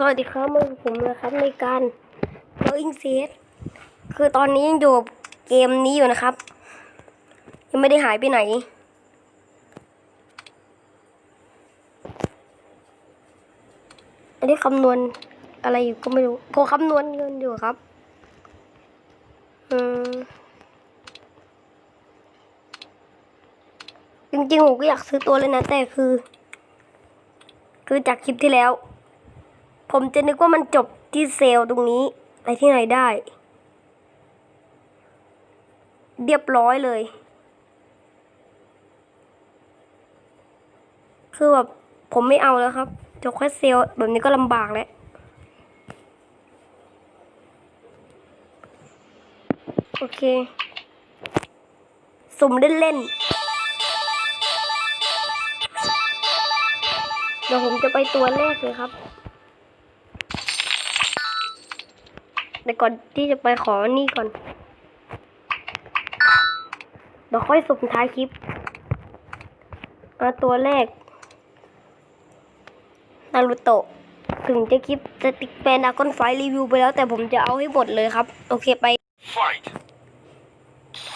สวัสดีครับมือผมนะครับในการโ o อิงเซสคือตอนนี้ยังอยู่เกมนี้อยู่นะครับ ยังไม่ได้หายไปไหน อันนี้คำนวณอะไรอยู่ก็ไม่รู้โคคำนวณเงินอยู่ครับ อืมจริงๆผมก็อยากซื้อตัวเลยนะ แต่คือ คือจากคลิปที่แล้ว ผมจะนึกว่ามันจบที่เซลล์ตรงนี้ไปที่ไหนได้ เรียบร้อยเลย คือแบบผมไม่เอาแล้วครับจบแค่เซลล์แบบนี้ก็ลำบากแล้วโอเค สุ่มเล่นๆเดี๋ยวผมจะไปตัวแรกเลยครับ แต่ก่อนที่จะไปขอนี่ก่อนเดี๋ยวค่อยสุ่มท้ายคลิปมาตัวแรกนารูโตะถึงจะคลิปจะติกแปนดากอนไฟรีวิวไปแล้วแต่ผมจะเอาให้หมดเลยครับ โอเคไป Fight!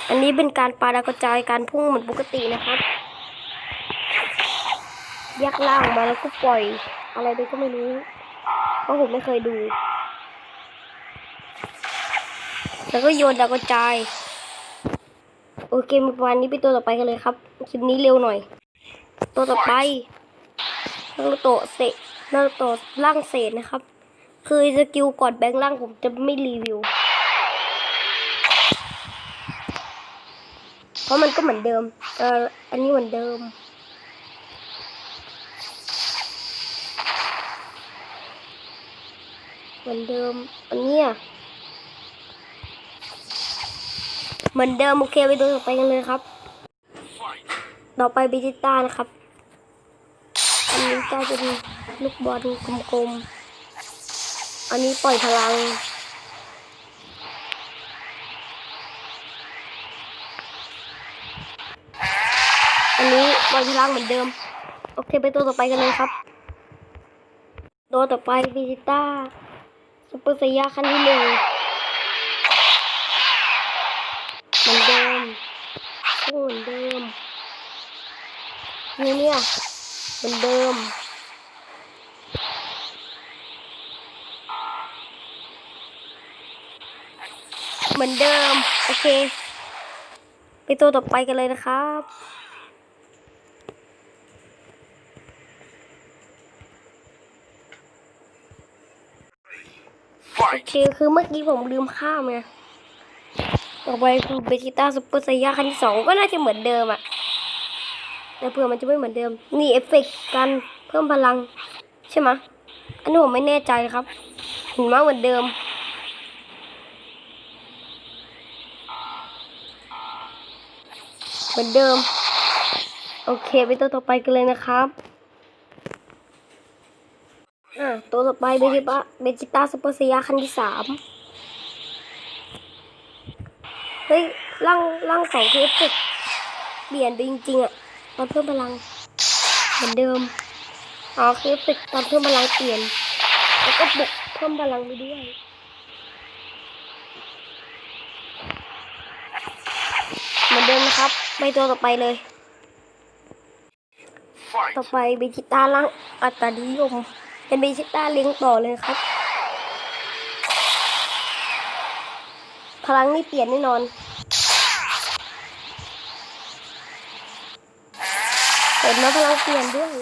อันนี้เป็นการปาดาวกระจายการพุ่งเหมือนปกตินะครับแยกล่างมาแล้วก็ปล่อย อะไรไปก็ไม่รู้ เพราะผมไม่เคยดู แล้วก็โยนดาวกระจาย โอเคมีประมาณนี้ไปตัวต่อไปกันเลยครับ คลิปนี้เร็วหน่อย ตัวต่อไปนารูโตะเศษนารูโตะล่างเศษนะครับ คือสกิลกอดแบงค์ล่างผมจะไม่รีวิว เพราะมันก็เหมือนเดิม เอออันนี้เหมือนเดิมเหมือนเดิม อันเนี้ย เหมือนเดิมโอเคไปดูต่อไปกันเลยครับ ต่อไปบิจิต้านะครับอันนี้ก็จะเป็นลูกบอลกลมๆ อันนี้ปล่อยพลัง อันนี้ปล่อยพลังเหมือนเดิม โอเคไปตัวต่อไปกันเลยครับ ตัวต่อไปบิจิต้าซุปเปอร์ไซยาขั้นที่หนึ่ง มือนเดิมสู้เหมือนเดิมนี่เนี่ยเหมือนเดิมเหมือนเดิม โอเค ไปตัวต่อไปกันเลยนะครับ โอเค คือเมื่อกี้ผมลืมข้ามไง ต่อไปคือเบจิต้าซุปเปอร์ไซย่าขั้นที่สองก็น่าจะเหมือนเดิมอะแต่เผื่อมันจะไม่เหมือนเดิม นี่เอฟเฟกต์การเพิ่มพลัง ใช่ไหมอันนี้ผมไม่แน่ใจครับเห็นมาเหมือนเดิม เหมือนเดิม โอเคไปตัวต่อไปกันเลยนะครับอ่าตัวต่อไปเบจิต้าเบจิต้าซุปเปอร์ไซย่าขั้นที่สามเฮ้ยร่างร่างสองคือเอฟเฟกต์เปลี่ยนไปจริงๆอะตอนเพิ่มพลัง เหมือนเดิมอ๋อคือเอฟเฟกต์ตอนเพิ่มพลังเปลี่ยน แล้วก็บุกเพิ่มพลังไปด้วยเหมือนเดิมนะครับ ไปตัวต่อไปเลย Fight! ต่อไปเบจิต้าล่างอัตรานิยม เป็นเบจิต้าเลี้ยงต่อเลยครับ พลังนี่เปลี่ยนแน่นอน เห็นไหมพลังเปลี่ยนด้วย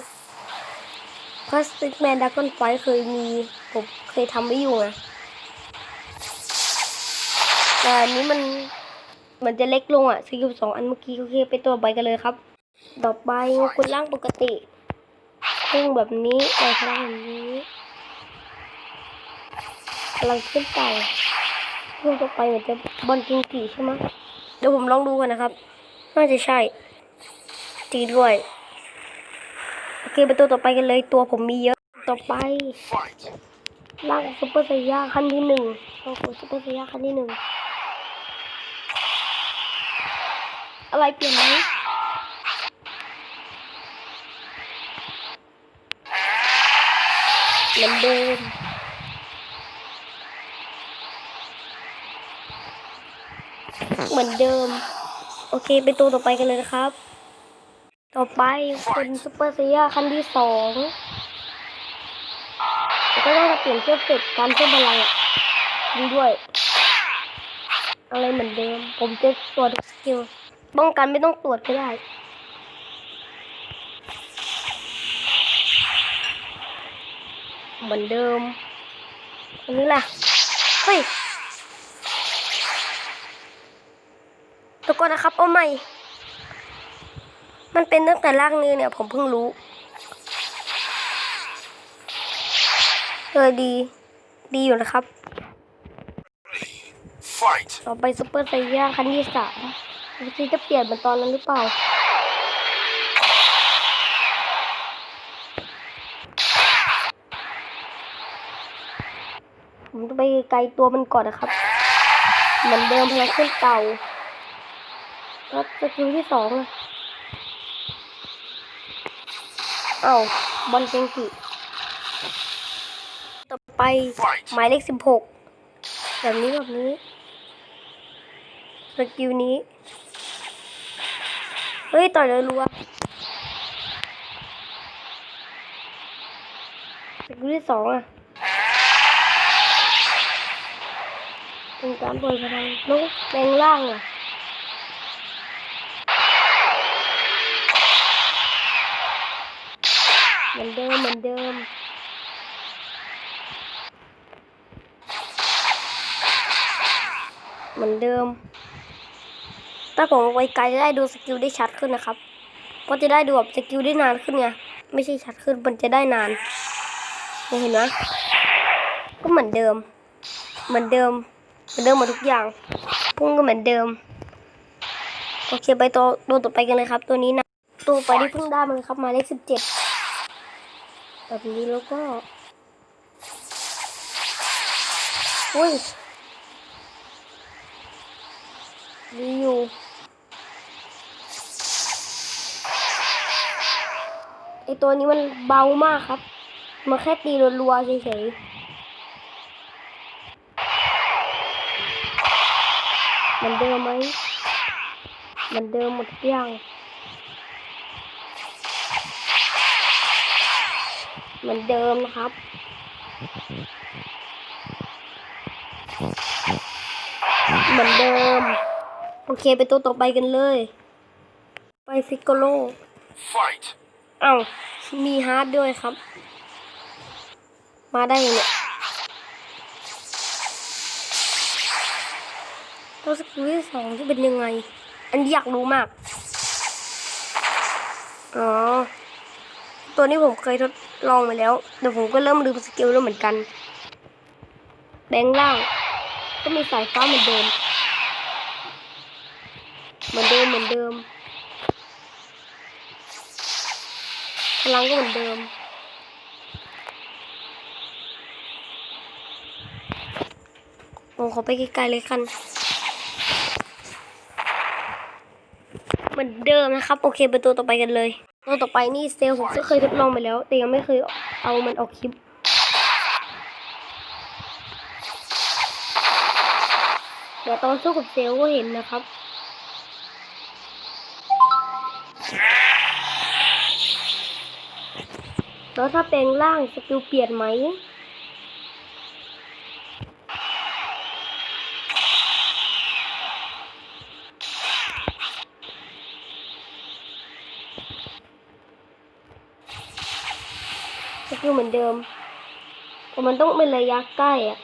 พลาสติกแมนดักกอนไฟเคยมีผมเคยทำไว้อยู่นะแต่อันนี้มันมันจะเล็กลงอะสกิลสองอันเมื่อกี้โอเคไปตัวไปกันเลยครับ ต่อไปคุณร่างปกติพุ่งแบบนี้แต่พลังแบบนี้พลังขึ้นไปพุ่งต่อไปเหมือนจะบอลกิงกีใช่ไหมเดี๋ยวผมลองดูกันนะครับ น่าจะใช่ตีด้วย เคไปตัวต่อไปกันเลยตัวผมมีเยอะต่อไปลากซุปเปอร์ไซย่าขั้นที่หนึ่งโอ้โหซุปเปอร์ไซย่าขั้นที่หนึ่งอะไรเปลี่ยนไหมเหมือนเดิมเหมือนเดิม โอเค ไปตัวต่อไปกันเลยนะครับ ต่อไปเป็นซูเปอร์เซียขั้นที่สองก็ต้องเปลี่ยนเชือกเสร็จการเพิ่มพลังอะดูด้วย อะไรเหมือนเดิม ผมจะตรวจสกิลป้องกันไม่ต้องตรวจก็ได้ เหมือนเดิม อันนี้ล่ะเฮ้ยตัวก่อนนะครับ เอาใหม่ มันเป็นตั้งแต่ล่างนี้เนี่ยผมเพิ่งรู้เออดี ดีอยู่นะครับ Fight. ต่อไปซุปเปอร์ไซย่าคันที่สามดูสิจะเปลี่ยนเหมือนตอนนั้นหรือเปล่าผมจะไปไกลตัวมันก่อนนะครับ เหมือนเดิมพลังขึ้นเต่าแล้วสกิลที่สองอะ เอ้าบอลเกงกิต่อไปหมายเลขสิบหกแบบนี้แบบนี้สกิลนี้ เฮ้ย ต่อยเลยรัวสกิลที่สองอะเป็นการปล่อยพลังนกแปลงร่างอะ เห มือนเดิมเหมือนเดิมเหมือนเดิม ถ้าผมเอาไวไกลจะได้ดูสกิลได้ชัดขึ้นนะครับเพราะจะได้ดูแบบสกิลได้นานขึ้นไง ไม่ใช่ชัดขึ้น มันจะได้นานเห็นไหมก็เหมือนเดิม เหมือนเดิม เหมือนเดิมหมดทุกอย่าง พุ่งก็เหมือนเดิม โอเคไปตัวตัวต่อไปกันเลยครับ ตัวนี้นะ ตัวไปที่เพิ่งได้มาเลยครับมาเลขสิบเจ็ด แบบนี้แล้วก็ อุ้ยดีอยู่ไอตัวนี้มันเบามากครับมันแค่ตีรัวๆเฉยๆมือนเดิมไหมมือนเดิมหมดทุกอย่างเห มือนเดิมนะครับ เหมือนเดิม โอเคไปตัวต่อไปกันเลย ไปฟิกโกโล Fight. เอ้ามีฮาร์ดด้วยครับ มาได้ยังเนี่ยตัวสกิลที่สองจะเป็นยังไง อันนี้อยากรู้มาก อ๋อ ตัวนี้ผมเคยทดลองมาแล้วแต่ผมก็เริ่มลืมสกิลแล้วเหมือนกัน แบงล่าง ก็มีสายฟ้าเหมือนเดิม เหมือนเดิมเหมือนเดิม พลังก็เหมือนเดิม ผมขอไปไกลๆเลยกันเหมือนเดิมนะครับ โอเคไปตัวต่อไปกันเลย ตัวต่อไปนี่เซลผมก็เคยทดลองไปแล้ว แต่ยังไม่เคยเอามันออกคลิปแต่ตอนสู้กับเซลก็เห็นนะครับแล้วถ้าแปลงร่างสกิลเปลี่ยนไหม เหมือนเดิมแต่มันต้องเป็นระยะใกล้อะ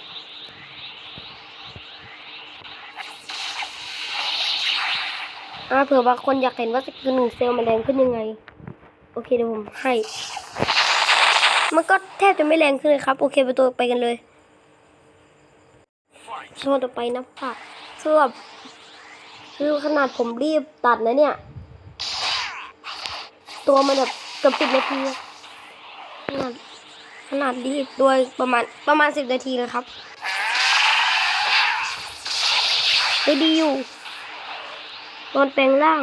อ่าเผื่อบางคนอยากเห็นว่าสกิลหนึ่งเซลล์มันแรงขึ้นยังไง โอเคเดี๋ยวผมให้ มันก็แทบจะไม่แรงขึ้นเลยครับ โอเคไปตัวไปกันเลย Fight. ตัวต่อไปนะผักคือแบบคือขนาดผมรีบตัดนะเนี่ย ตัวมันแบบเกือบสิบนาที ขนาดรีบด้วยประมาณประมาณสิบนาทีนะครับได้ดีอยู่โดนแปลงร่าง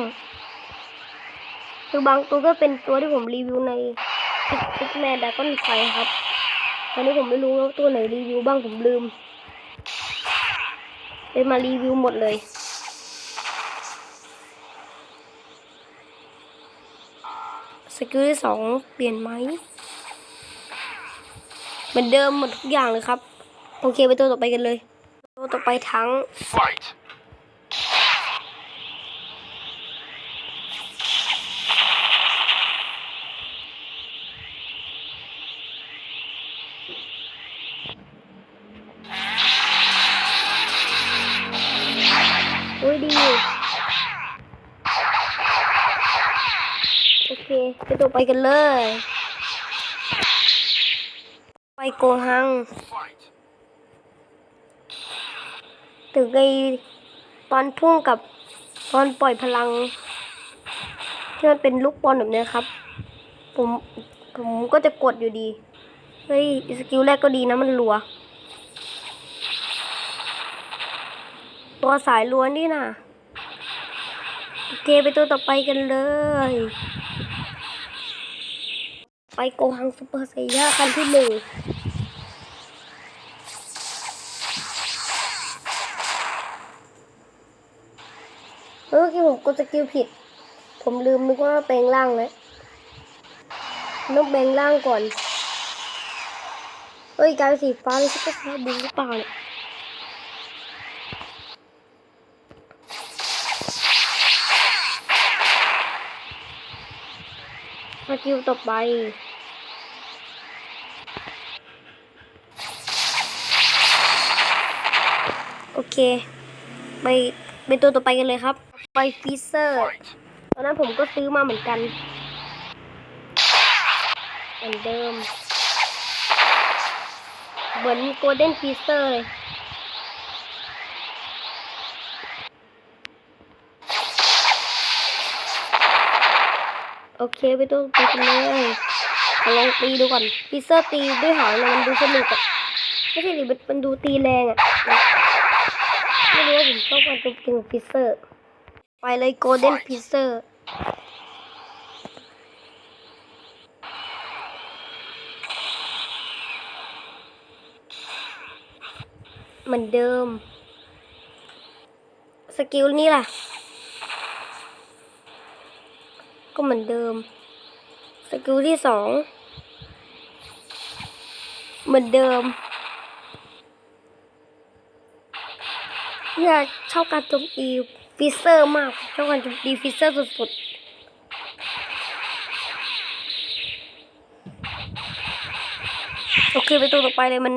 คือบางตัวก็เป็นตัวที่ผมรีวิวในพิกแมนดาก้อนไฟครับ ตอนนี้ผมไม่รู้ว่าตัวไหนรีวิวบ้างผมลืมเลยมารีวิวหมดเลยสกิลที่สองเปลี่ยนไหม เหมือนเดิมหมดทุกอย่างเลยครับ โอเคไปตัวต่อไปกันเลยตัวต่อไปทั้ง Fight. อุ้ยดีโอเคไปตัวไปกันเลยไป โกหัง Fight. ถึงไอตอนพุ่งกับตอนปล่อยพลัง ที่มันเป็นลูกบอลแบบเนี้ยครับ ผมผมก็จะกดอยู่ดี เฮ้ย สกิลแรกก็ดีนะมันรัว ตัวสายล้วนนี่นะโอเคไปตัวต่อไปกันเลย ไปโกหังซูเปอร์ไซย่าคันที่หนึ่ง เมื่อกี้ผมกดสกิลผิด ผมลืมนึกว่าแปลงร่างแล้วต้องแปลงร่างก่อน เอ้ยกลายเป็นสีฟ้าเลยซุปเปอร์ไซบูหรือเปล่าเนี่ยสกิลต่อไปโอเค ไปเป็นตัวต่อไปกันเลยครับ ไปฟิเซอร์ Fight. ตอนนั้นผมก็ซื้อมาเหมือนกันเหมือนเดิม เหมือนโกลเด้นฟิเซอร์เลยโอเคไปตัวไปกันเลยขอลองตีดูก่อนฟิเซอร์ตีด้วยหางเนี่ยมันดูสนุกอะไม่ใช่หรือมันดูตีแรงอะไม่รู้ว่าผมชอบการโจมตีของฟิเซอร์ ไปเลยโกลเด้นฟิเซอร์เหมือนเดิม สกิลนี่ล่ะ ก็เหมือนเดิม สกิลที่สอง เหมือนเดิมเนี่ยชอบการโจมตี ฟิเซอร์มากชอบการโจมตีฟิเซอร์สุดๆ โอเคไปตัวต่อไปเลยมัน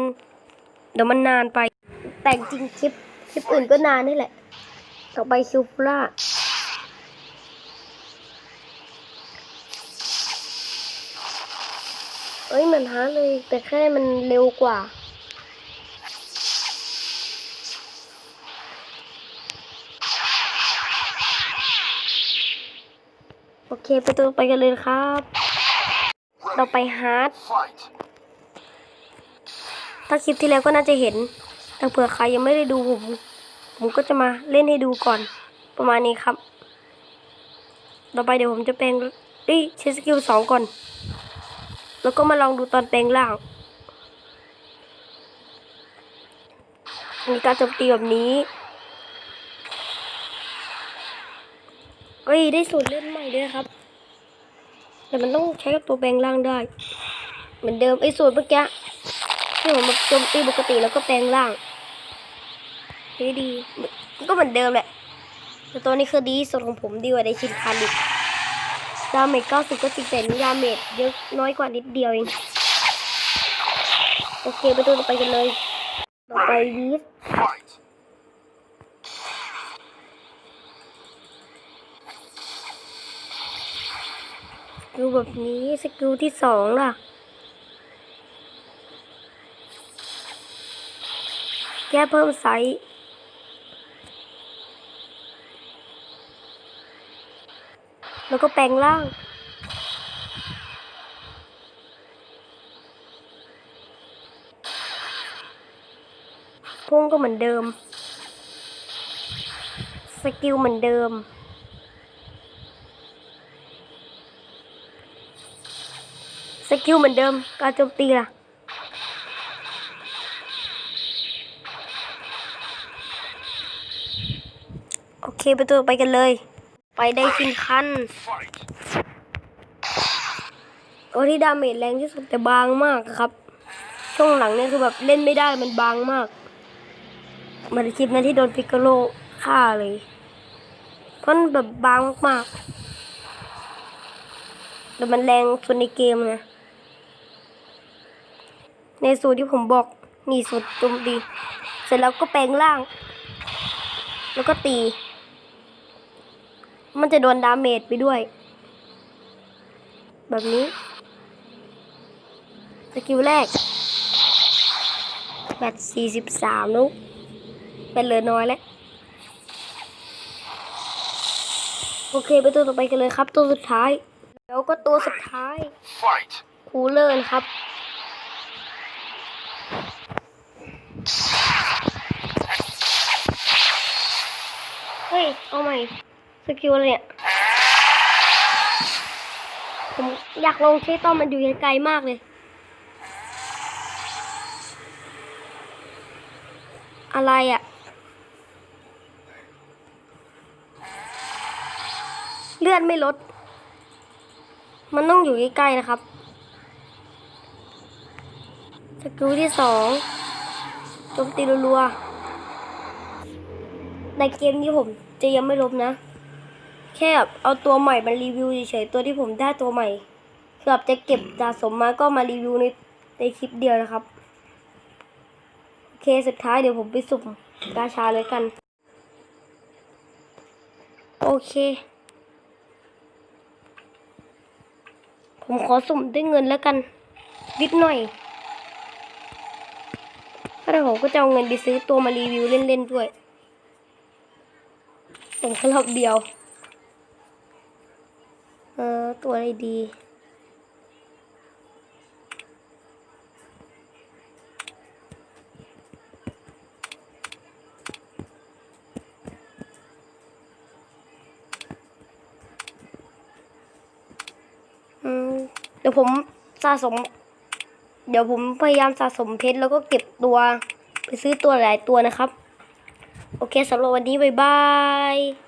เดี๋ยวมันนานไป แต่จริงคลิปคลิปอื่นก็นานนี่แหละ ต่อไปคิวฟล่าเอ้ยมือนฮาเลย แต่แค่มันเร็วกว่า เคไปตัวไปกันเลยครับ เราไปฮาร์ดถ้าคลิปที่แล้วก็น่าจะเห็นแต่เผื่อใครยังไม่ได้ดูผมผมก็จะมาเล่นให้ดูก่อน ประมาณนี้ครับ ต่อไปเดี๋ยวผมจะแปลงเอ้ยใช้สกิลสองก่อน แล้วก็มาลองดูตอนแปลงร่างมีการโจมตีแบบนี้เอ้ยได้สูตรเล่นใหม่ด้วยครับ แต่มันต้องใช้กับตัวแปลงร่างได้ เหมือนเดิมไอ้สูตรเมื่อกี้ที่ผมแบบโจมตีปกติแล้วก็แปลงร่างดีดีก็เหมือนเดิมแหละแต่ตัวนี้คือดีที่สุดของผมดีกว่าในชินคันอีกดาเมจ90ก็จริงแต่นี่ดาเมจเยอะน้อยกว่านิดเดียวเองโอเคไปตัวต่อไปกันเลยต่อไปดี ส Fight. ดูแบบนี้สกิลที่สองล่ะ แก้เพิ่มไซส์แล้วก็แปลงร่าง พุ่งก็เหมือนเดิม สกิลเหมือนเดิม สกิลเหมือนเดิม การโจมตีล่ะ โอเคไปตัวไปกันเลย ไปได้คินคันตัวที่ดาเมจแรงที่สุดแต่บางมากอะครับ ช่วงหลังเนี่ยคือแบบเล่นไม่ได้มันบางมากมันคลิปนั้นที่โดนพิกโกโลฆ่าเลยเพราะมันแบบบางมากๆแต่มันแรงสุดในเกมนะ ในสูตรที่ผมบอกนี่สูตรโจมตีเสร็จแล้วก็แปลงร่าง แล้วก็ตี มันจะโดนดาเมจไปด้วย แบบนี้สกิลแรกแบตสี่สิบสามนุกแบตเหลือน้อยแล้วโอเคไปตัวต่อไปกันเลยครับ ตัวสุดท้าย แล้วก็ตัวสุดท้าย Fight. คูเลอร์นะครับ เฮ้ย เอาใหม่ สกิลอะไรเนี่ย ผมอยากลงเชตอนมันอยู่ไกลๆมากเลย อะไรอะ่ะเลือดไม่ลด มันต้องอยู่ใกล้ๆนะครับ สกิลที่สอง จมตีรัวๆในเกมนี้ผมจะยังไม่ลบนะ แค่เอาตัวใหม่มารีวิวเฉยๆตัวที่ผมได้ตัวใหม่คือบจะเก็บสะสมมาก็มารีวิวในในคลิปเดียวนะครับ โอเคสุดท้ายเดี๋ยวผมไปสุ่มกาชาเลยกัน โอเค ผมขอสุ่มด้วยเงินแล้วกันนิดหน่อย ถ้าได้ผมก็จะเอาเงินไปซื้อตัวมารีวิวเล่นๆด้วยผมแค่รอบเดียว เออ ตัวอะไรดีอืมเดี๋ยวผมสะสม เดี๋ยวผมพยายามสะสมเพชรแล้วก็เก็บตัวไปซื้อตัวหลายตัวนะครับ โอเคสำหรับวันนี้ บ๊ายบาย